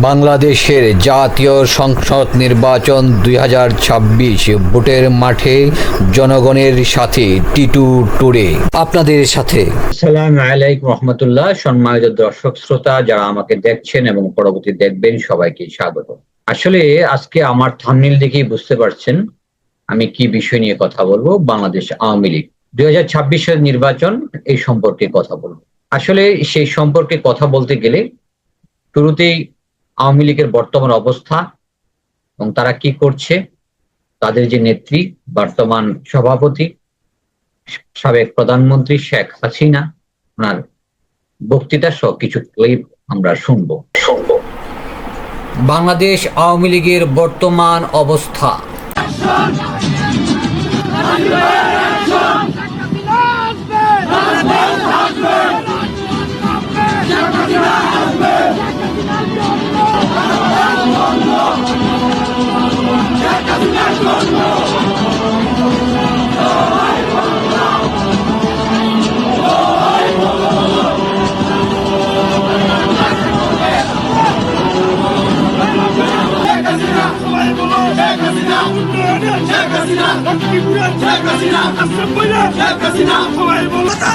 বাংলাদেশের জাতীয় সংসদ নির্বাচন দুই ভোটের মাঠে জনগণের সাথে টিটু টুরে আপনাদের সাথে। আসসালামু আলাইকুম রহমতুল্লাহ। সম্মানিত দর্শক, শ্রোতা, যারা আমাকে দেখছেন এবং পরবর্তী দেখবেন, সবাইকে স্বাগত। আসলে আজকে আমার থামনিল দেখেই বুঝতে পারছেন আমি কি বিষয় নিয়ে কথা বলব। বাংলাদেশ আওয়ামী লীগ। দুই হাজার নির্বাচন, এই সম্পর্কে কথা বলব। আসলে সেই সম্পর্কে কথা বলতে গেলে শুরুতেই আওয়ামী লীগের বর্তমান অবস্থা এবং তারা কি করছে? তাদের যে নেত্রী, বর্তমান সভাপতি, সাবেক প্রধানমন্ত্রী শেখ হাসিনা, ওনার বক্তৃতা সহ কিছু ক্লিপ আমরা শুনব শুনব। বাংলাদেশ আওয়ামী লীগের বর্তমান অবস্থা। Jack Casina! Jack Casina! Jack Casina!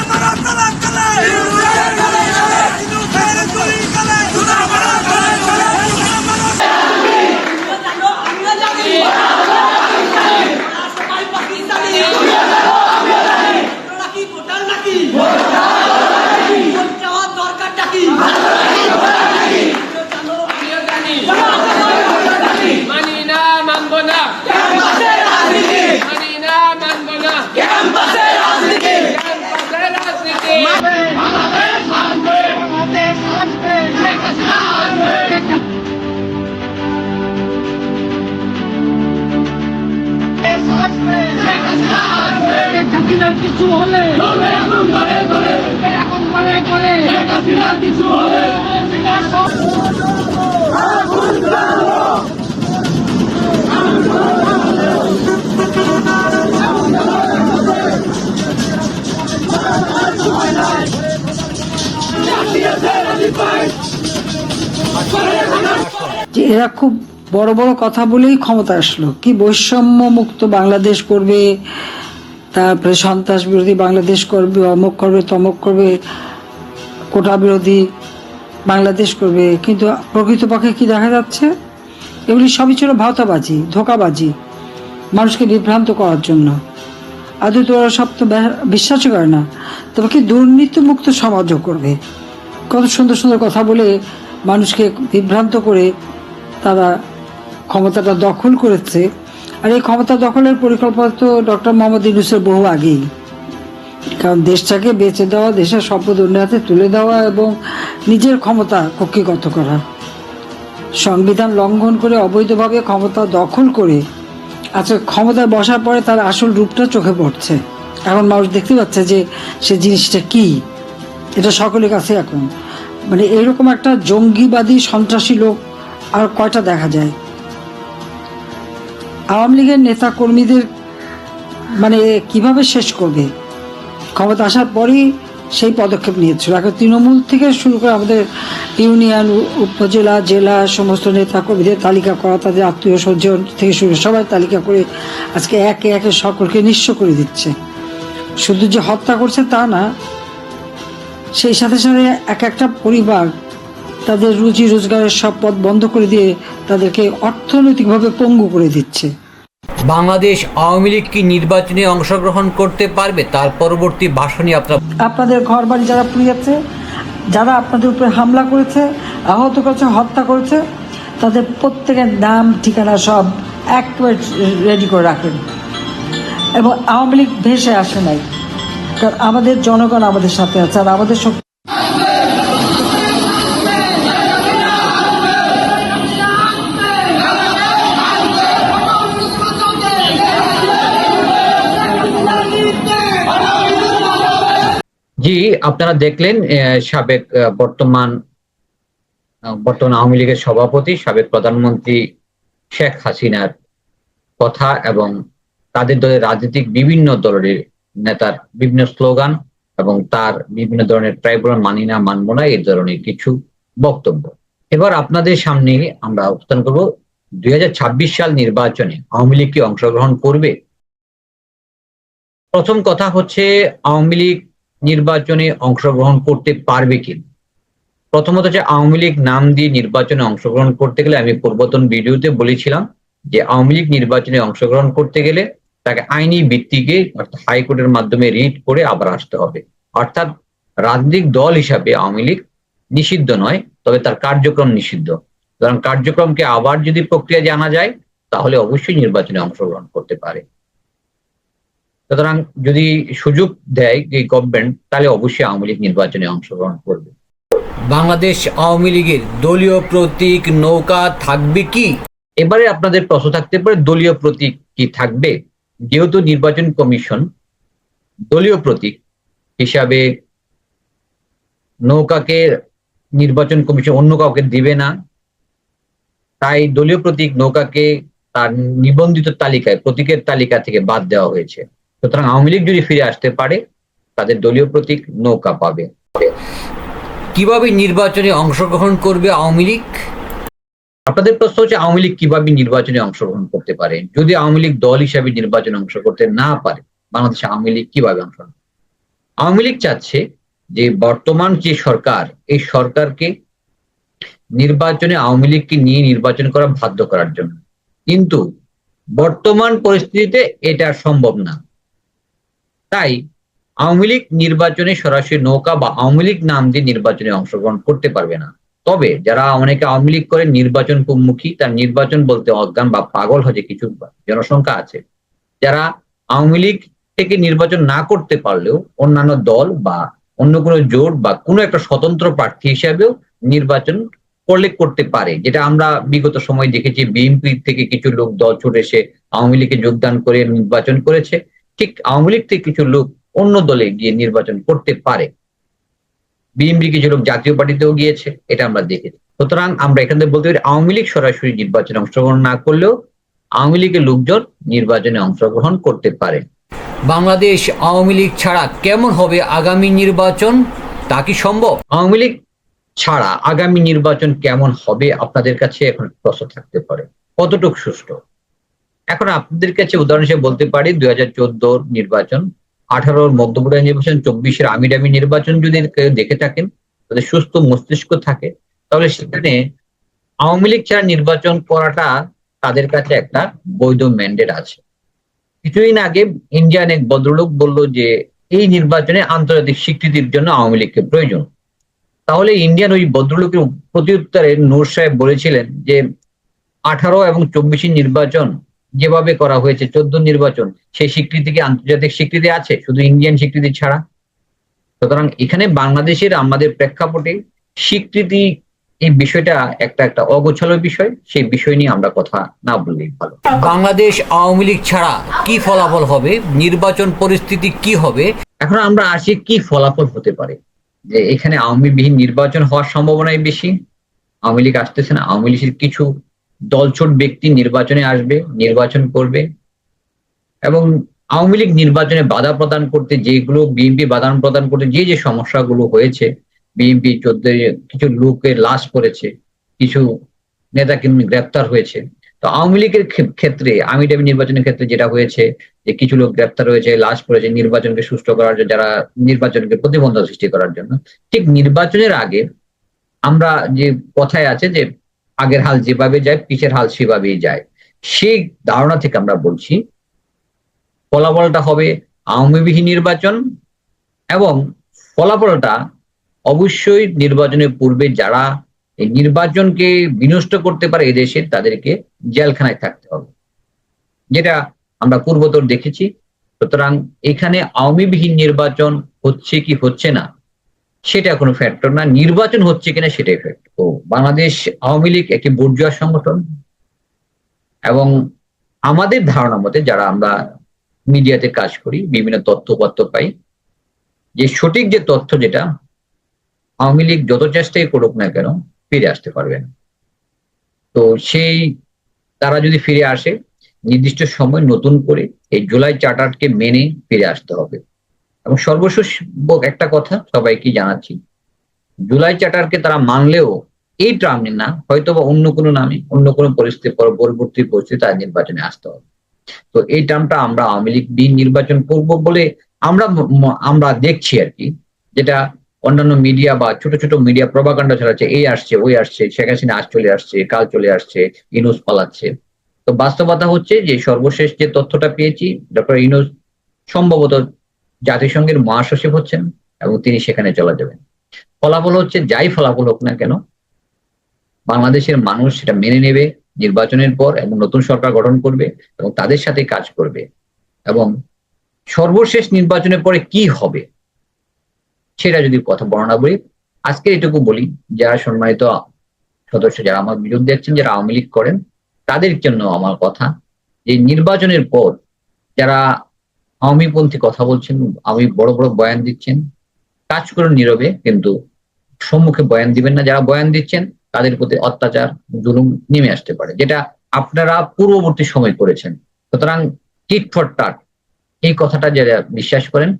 মানি না মানবো না মানি না মানবো না ক্যাম্পাসের রাজনীতি ক্যাম্পাসের রাজনীতি কিছু হলে যে এরা খুব বড় বড় কথা বলেই ক্ষমতা আসলো। কি বৈষম্য মুক্ত বাংলাদেশ করবে, তারপরে সন্ত্রাস বিরোধী বাংলাদেশ করবে, অমুক করবে, তমক করবে কোটা বিরোধী বাংলাদেশ করবে, কিন্তু প্রকৃতপক্ষে কি দেখা যাচ্ছে? এগুলি সবই ছিল ভাওতাবাজি, ধোকাবাজি, মানুষকে বিভ্রান্ত করার জন্য। আদৌ তো ওরা সব তো বিশ্বাসই করে না। তবে কি দুর্নীতিমুক্ত সমাজও করবে? কত সুন্দর সুন্দর কথা বলে মানুষকে বিভ্রান্ত করে তারা ক্ষমতাটা দখল করেছে। আর এই ক্ষমতা দখলের পরিকল্পনা তো ডক্টর মোহাম্মদ ইউনুসের বহু আগেই। কারণ দেশটাকে বেঁচে দেওয়া, দেশের সম্পদ অন্য হাতে তুলে দেওয়া এবং নিজের ক্ষমতা কক্ষিগত করা। সংবিধান লঙ্ঘন করে অবৈধভাবে ক্ষমতা দখল করে আচ্ছা ক্ষমতায় বসার পরে তার আসল রূপটা চোখে পড়ছে। এখন মানুষ দেখতে পাচ্ছে যে সে জিনিসটা কি। এটা সকলের কাছে এখন। মানে এরকম একটা জঙ্গিবাদী, সন্ত্রাসী লোক আর কয়টা দেখা যায়। আওয়ামী লীগের নেতা কর্মীদের মানে কীভাবে শেষ করবে? ক্ষমতা আসার পরই সেই পদক্ষেপ নিয়েছিল। এখন তৃণমূল থেকে শুরু করে আমাদের ইউনিয়ন, উপজেলা, জেলা, সমস্ত নেতা কর্মীদের তালিকা করা, তাদের আত্মীয় স্বজন থেকে শুরু সবাই তালিকা করে আজকে একে একে সকলকে নিঃস্ব করে দিচ্ছে। শুধু যে হত্যা করছে তা না, সেই সাথে সাথে এক একটা পরিবার তাদের রুজি রোজগারের সব পথ বন্ধ করে দিয়ে তাদেরকে অর্থনৈতিকভাবে পঙ্গু করে দিচ্ছে। বাংলাদেশ আওয়ামী লীগ কি নির্বাচনে অংশগ্রহণ করতে পারবে? তার পরবর্তী ভাষণে আপনার আপনাদের ঘর বাড়ি যারা পুড়িয়েছে যারা আপনাদের উপরে হামলা করেছে, আহত করেছে, হত্যা করেছে, তাদের প্রত্যেকের নাম, ঠিকানা সব একেবারে রেডি করে রাখেন। এবং আওয়ামী লীগ ভেসে আসে নাই। কারণ আমাদের জনগণ আমাদের সাথে আছে, আর আমাদের সব জি, আপনারা দেখলেন সাবেক বর্তমান বর্তমান আওয়ামী লীগের সভাপতি, সাবেক প্রধানমন্ত্রী শেখ হাসিনার কথা এবং তাদের দলের রাজনৈতিক বিভিন্ন দলের নেতার বিভিন্ন স্লোগান এবং তার বিভিন্ন ধরনের ট্রাইব্যুনাল মানি না, মানব না এই ধরনের কিছু বক্তব্য। এবার আপনাদের সামনে আমরা অবস্থান করব, দুই হাজার ছাব্বিশ সাল নির্বাচনে আওয়ামী লীগ কি অংশগ্রহণ করবে? প্রথম কথা হচ্ছে, আওয়ামী লীগ নির্বাচনে অংশগ্রহণ করতে পারবে কি? প্রথমত হচ্ছে আওয়ামী লীগ নাম দিয়ে নির্বাচনে অংশগ্রহণ করতে গেলে আমি পূর্বতন ভিডিওতে বলেছিলাম যে আওয়ামী লীগ নির্বাচনে অংশগ্রহণ করতে গেলে তাকে আইনি ভিত্তিকে অর্থাৎ হাইকোর্টের মাধ্যমে রিট করে আবার আসতে হবে। অর্থাৎ রাজনৈতিক দল হিসাবে আওয়ামী লীগ নিষিদ্ধ নয়, তবে তার কার্যক্রম নিষিদ্ধ। সুতরাং কার্যক্রমকে আবার যদি প্রক্রিয়া জানা যায়, তাহলে অবশ্যই নির্বাচনে অংশগ্রহণ করতে পারে। সুতরাং যদি সুযোগ দেয় এই গভর্নমেন্ট তাহলে অবশ্যই আওয়ামী লীগ নির্বাচনে অংশগ্রহণ করবে। বাংলাদেশ আওয়ামী লীগের দলীয় প্রতীক নৌকা থাকবে কি? এবারে আপনাদের প্রশ্ন থাকতে পারে দলীয় প্রতীক কি থাকবে? যেহেতু নির্বাচন কমিশন দলীয় প্রতীক হিসাবে নৌকাকে নির্বাচন কমিশন অন্য কাউকে দিবে না তাই দলীয় প্রতীক নৌকাকে তার নিবন্ধিত তালিকায় প্রতীকের তালিকা থেকে বাদ দেওয়া হয়েছে। সুতরাং আওয়ামী লীগ যদি ফিরে আসতে পারে তাদের দলীয় প্রতীক নৌকা পাবে। কীভাবে নির্বাচনে অংশগ্রহণ করবে আওয়ামী লীগ? আপনাদের প্রশ্ন হচ্ছে আওয়ামী লীগ কীভাবে নির্বাচনে অংশগ্রহণ করতে পারে? যদি আওয়ামী লীগ দল হিসাবে নির্বাচনে অংশ করতে না পারে বাংলাদেশে আওয়ামী লীগ কীভাবে অংশ নেবে? আওয়ামী লীগ চাচ্ছে যে বর্তমান যে সরকার এই সরকারকে নির্বাচনে আওয়ামী লীগকে নিয়ে নির্বাচন করা বাধ্য করার জন্য। কিন্তু বর্তমান পরিস্থিতিতে এটা সম্ভব না। তাই আওয়ামী লীগ নির্বাচনে সরাসরি নৌকা বা আওয়ামী লীগ নাম দিয়ে নির্বাচনে অংশগ্রহণ করতে পারবে না। তবে যারা অনেকে আওয়ামী লীগ করে নির্বাচন মুখী তার নির্বাচন বলতে অজ্ঞান বা পাগল হচ্ছে কিছু জনসংখ্যা আছে। যারা আওয়ামী লীগ থেকে নির্বাচন না করতে পারলেও অন্যান্য দল বা অন্য কোনো জোট বা কোনো একটা স্বতন্ত্র প্রার্থী হিসাবেও নির্বাচন করলে করতে পারে। যেটা আমরা বিগত সময় দেখেছি, বিএনপি থেকে কিছু লোক দল ছুটে এসে আওয়ামী লীগে যোগদান করে নির্বাচন করেছে। ঠিক আওয়ামী লীগ থেকে কিছু লোক অন্য দলে গিয়ে নির্বাচন করতে পারে। বিএনপি কিছু লোক জাতীয় পার্টিতেও গিয়েছে এটা আমরা দেখেছি। সুতরাং আমরা এখান থেকে বলতে পারি আওয়ামী লীগ সরাসরি নির্বাচনে অংশগ্রহণ না করলেও আওয়ামী লীগের লোকজন নির্বাচনে অংশগ্রহণ করতে পারে। বাংলাদেশ আওয়ামী লীগ ছাড়া কেমন হবে আগামী নির্বাচন? তা কি সম্ভব? আওয়ামী লীগ ছাড়া আগামী নির্বাচন কেমন হবে আপনাদের কাছে এখন প্রশ্ন থাকতে পারে। কতটুকু সুষ্ঠু? এখন আপনাদের কাছে উদাহরণ হিসেবে বলতে পারি, দুই হাজার চোদ্দোর নির্বাচন, আঠারোর মধ্যপুরায় নির্বাচন, চব্বিশের আমিরামি নির্বাচন যদি কেউ দেখে থাকেন, তাদের সুস্থ মস্তিষ্ক থাকে, তাহলে সেখানে আওয়ামী লীগ ছাড়া নির্বাচন করাটা তাদের কাছে একটা বৈধ ম্যান্ডেট আছে। কিছুদিন আগে ইন্ডিয়ান এক ভদ্রলোক বলল যে, এই নির্বাচনে আন্তর্জাতিক স্বীকৃতির জন্য আওয়ামী লীগকে প্রয়োজন। তাহলে ইন্ডিয়ান ওই ভদ্রলোকের প্রত্যুত্তরে নূর সাহেব বলেছিলেন যে, আঠারো এবং চব্বিশের নির্বাচন যেভাবে করা হয়েছে চোদ্দ নির্বাচন সেই স্বীকৃতি কি আন্তর্জাতিক স্বীকৃতি আছে? শুধু ইন্ডিয়ান স্বীকৃতি ছাড়া? সুতরাং এখানে বাংলাদেশের আমাদের প্রেক্ষাপটে স্বীকৃতি এই বিষয়টা একটা একটা অগোছালো বিষয় সেই বিষয় নিয়ে আমরা কথা না বললেই ভালো। বাংলাদেশ আওয়ামী লীগ ছাড়া কি ফলাফল হবে? নির্বাচন পরিস্থিতি কি হবে? এখন আমরা আসি কি ফলাফল হতে পারে? যে এখানে আওয়ামী বিহীন নির্বাচন হওয়ার সম্ভাবনাই বেশি। আওয়ামী লীগ আসতেছে না আওয়ামী লীগের কিছু দলছোট ব্যক্তি নির্বাচনে আসবে, নির্বাচন করবে এবং আওয়ামী লীগ নির্বাচনে বাধা প্রদান করতে যেগুলো বিএনপি বাধা প্রদান করতে যে যে সমস্যাগুলো হয়েছে বিএনপি চোদ্দ কিছু লোকের লাশ পড়েছে, কিছু নেতা কিন্তু গ্রেপ্তার হয়েছে। তো আওয়ামী লীগের ক্ষে- ক্ষেত্রে আমি ডাবি নির্বাচনের ক্ষেত্রে যেটা হয়েছে যে কিছু লোক গ্রেপ্তার হয়েছে, লাশ পড়েছে নির্বাচনকে সুষ্ঠু করার জন্য, যারা নির্বাচনকে প্রতিবন্ধক সৃষ্টি করার জন্য। ঠিক নির্বাচনের আগে আমরা যে কথায় আছে যে আগের হাল যেভাবে যায়, পিছের হাল সেভাবেই যায়। সেই ধারণা থেকে আমরা বলছি, ফলাফলটা হবে আওয়ামীবিহীন নির্বাচন এবং ফলাফলটা অবশ্যই নির্বাচনের পূর্বে যারা এই নির্বাচনকে বিনষ্ট করতে পারে এদেশে তাদেরকে জেলখানায় থাকতে হবে। যেটা আমরা পূর্বতর দেখেছি। সুতরাং এখানে আওয়ামীবিহীন নির্বাচন হচ্ছে কি হচ্ছে না সেটা কোনো ফ্যাক্টর না। নির্বাচন হচ্ছে কিনা সেটাই ফ্যাক্টর তো বাংলাদেশ আওয়ামী লীগ একটি বুর্জুয়া সংগঠন এবং আমাদের ধারণা মতে যারা আমরা মিডিয়াতে কাজ করি, বিভিন্ন তথ্যপত্র পাই, যে সঠিক যে তথ্য যেটা, আওয়ামী লীগ যত চেষ্টাই করুক না কেন ফিরে আসতে পারবে না। তো সেই তারা যদি ফিরে আসে, নির্দিষ্ট সময় নতুন করে এই জুলাই চার্টারকে মেনে ফিরে আসতে হবে। এবং সর্বশেষ একটা কথা সবাইকে জানাচ্ছি। জুলাই চার্টারকে তারা মানলেও এই টার্ম না হয়তো বা অন্য কোনো নামে, অন্য কোনো পরিস্থিতি পর- পরবর্তী পরিস্থিতি তার নির্বাচনে আসতে হবে। তো এই টার্মটা আমরা আওয়ামী লীগ দিন নির্বাচন করব বলে আমরা আমরা দেখছি আর কি, যেটা অন্যান্য মিডিয়া বা ছোট ছোট মিডিয়া প্রভাকাণ্ডা চালাচ্ছে, এই আসছে, ওই আসছে, শেখ হাসিনা আজ চলে আসছে, কাল চলে আসছে ইনুস পালাচ্ছে। তো বাস্তবতা হচ্ছে যে সর্বশেষ যে তথ্যটা পেয়েছি, ডক্টর ইনুস সম্ভবত জাতিসংঘের মহাসচিব হচ্ছেন এবং তিনি সেখানে চলে যাবেন ফলাফল হচ্ছে, যাই ফলাফল হোক না কেন, বাংলাদেশের মানুষ সেটা মেনে নেবে নির্বাচনের পর এবং নতুন সরকার গঠন করবে এবং তাদের সাথে কাজ করবে এবং সর্বশেষ নির্বাচনের পরে কি হবে সেটা যদি কথা বর্ণনা বলি আজকে এটুকু বলি, যারা সম্মানিত সদস্য, যারা আমার বিরুদ্ধে দেখছেন যারা আওয়ামী লীগ করেন, তাদের জন্য আমার কথা যে নির্বাচনের পর যারা আওয়ামীপন্থী কথা বলছেন, আমি বড় বড় বয়ান দিচ্ছেন। কাজ করুন নীরবে, কিন্তু সম্মুখে বয়ান দিবেন না। যারা বয়ান দিচ্ছেন, তাদের প্রতি অত্যাচার, জুলুম নেমে আসতে পারে, যেটা আপনারা পূর্ববর্তী সময় করেছেন। সুতরাং টিট ফর টাট। এই কথাটা যারা বিশ্বাস করেন,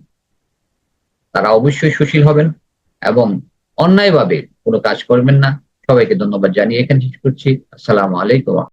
তারা অবশ্যই সুশীল হবেন এবং অন্যায়ভাবে কোনো কাজ করবেন না। সবাইকে ধন্যবাদ জানিয়ে এখানে শেষ করছি। আসসালামু আলাইকুম।